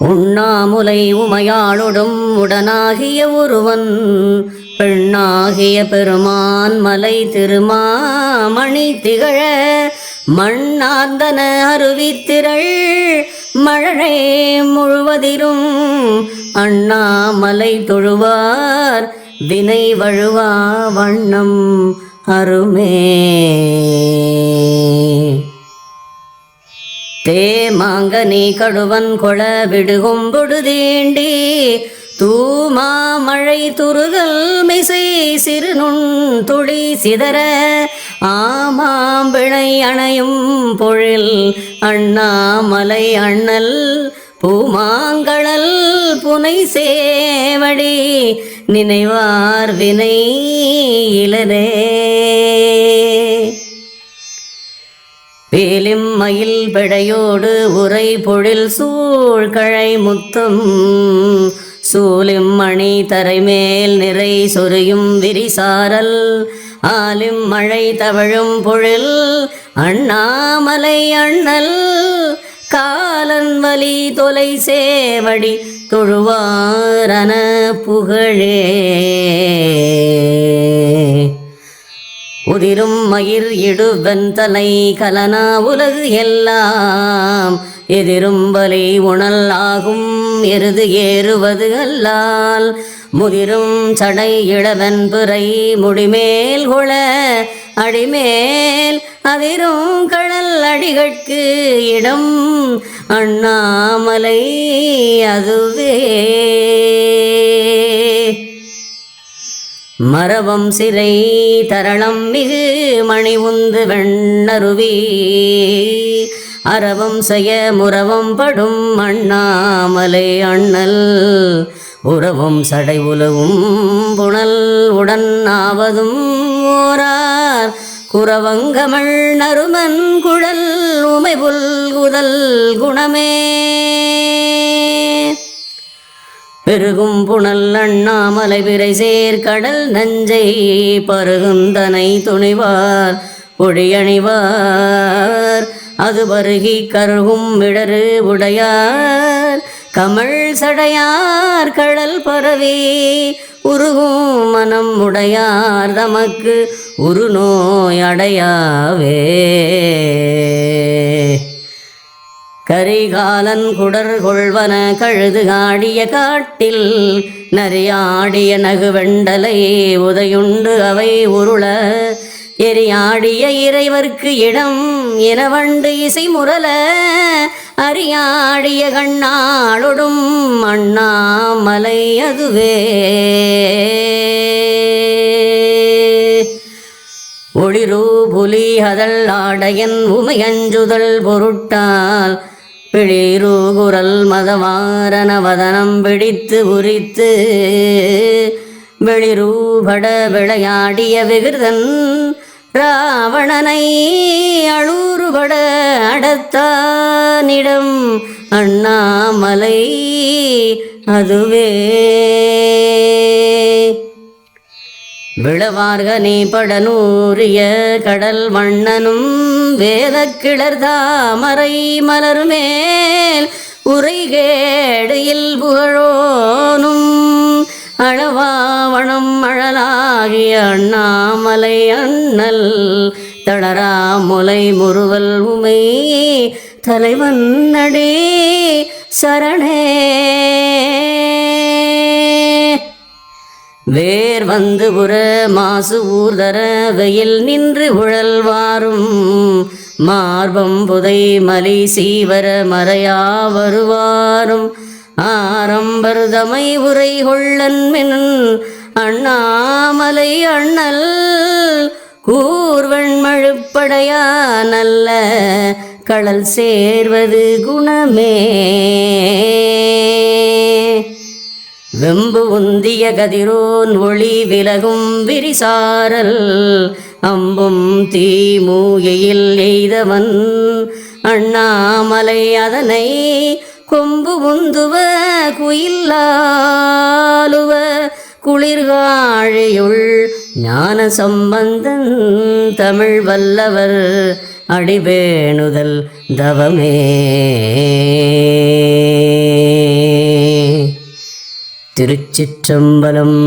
உண்ணாமுலை உமையாளொடும் உடனாகிய ஒருவன் பெண்ணாகிய பெருமான் மலை திருமாமணி திகழ மண்ணாந்தன அருவித்திரள் மழை முழுவதிலும் அண்ணாமலை தொழுவார் வினை வழுவா வண்ணம் அருமே. தேமாங்கனி கடுவன் கொள விடுகும் தூமா மழை துருகல் மிசை சிறுநுண் துளி சிதற. ஆமாம் பிணை அணையும் பொழில் அண்ணாமலை அண்ணல். பூமாங்கழல் புனை சேவடி. நினைவார் வினை இளரே. வேலிம் மயில் பெடையோடு உரை பொழில் சூழ்கழை முத்தும். சூலிம் மணி தரைமேல் நிறை சொரியும் விரிசாரல். ஆலிம் மழை தவழும் பொழில் அண்ணாமலை அண்ணல். காலன் வலி தொலை சேவடி தொழுவாரன புகழே. உதிரும் மயிர் இடுவன் தலை கலனா உலகு எல்லாம். எதிரும் வலி உணல் ஆகும் எருது ஏறுவது அல்லால். முதிரும் சடை இளவன் பிறை முடிமேல் குள அடிமேல் அதிரும் கடல் அடிகட்கு இடம். அண்ணாமலை அதுவே. மரபம் சிறை தரளம் மிகு மணி உந்து வெண்ணருவி. அறவம் செய்ய முறவம் படும் அண்ணாமலை அண்ணல். உறவும் சடை உலவும் புனல் உடன் ஆவதும் ஓரார். குறவங்கமள் நறுமன் குழல் உமை புல்குதல் குணமே. பெருகும் புனல் அண்ணாமலை விரை சேர்க்கடல் நஞ்சை பருகுந்தனை துணிவார் பொழியணிவார். அது பருகி கருகும் விடரு உடையார். கமல் சடையார் கடல் பரவி உருகும் மனம் உடையார். தமக்கு உரு நோய் அடையாவே. கரிகாலன் குடர் கொள்வன கழுது ஆடிய காட்டில் நரியாடிய நகு வெண்டலை உதையுண்டு அவை உருள. எரியாடிய இறைவர்க்கு இடம் என வண்டு இசை முரல அரியாடிய கண்ணாளொடும் அண்ணாமலை அதுவே. ஒளிரு புலி அதல் ஆடையன் உமையஞ்சுதல் பொருட்டால் பிழிரூகுரல் மதவாரண வதனம் பிடித்து உரித்து வெளிரூபட விளையாடிய விகிருதன் ராவணனை அழூறுபட அடத்தானிடம் அண்ணாமலை அதுவே. விழவார்கனி படனூரிய கடல் வண்ணனும் வேத கிளர் தாமரை மலர்மேல் உரைகேடையில் புகழோனும் அளவாவணம் அழலாகிய அண்ணாமலை அண்ணல் தளரா முலை முறுவல் உமை தலைவன் நடே சரணே. வேர் வந்து புற மாசு ஊர்தர வெயில் நின்று உழல்வாரும் மார்பம் புதை மலி சீவர மறையா வருவாரும். ஆரம்பருதமை உரை கொள்ளன்மின் அண்ணாமலை அண்ணல். கூர்வெண்மழுப்படையா நல்ல கடல் சேர்வது குணமே. வெம்பு உந்திய கதிரோன் ஒளி விலகும் விரிசாரல் அம்பும் தீ மூகையில் எய்தவன். அண்ணாமலை அதனை கொம்பு உந்துவ குயில்லாலுவ குளிர்காழியுள் ஞான சம்பந்தன் தமிழ் வல்லவர் அடிபேணுதல் தவமே. திருச்சிற்றம்பலம்.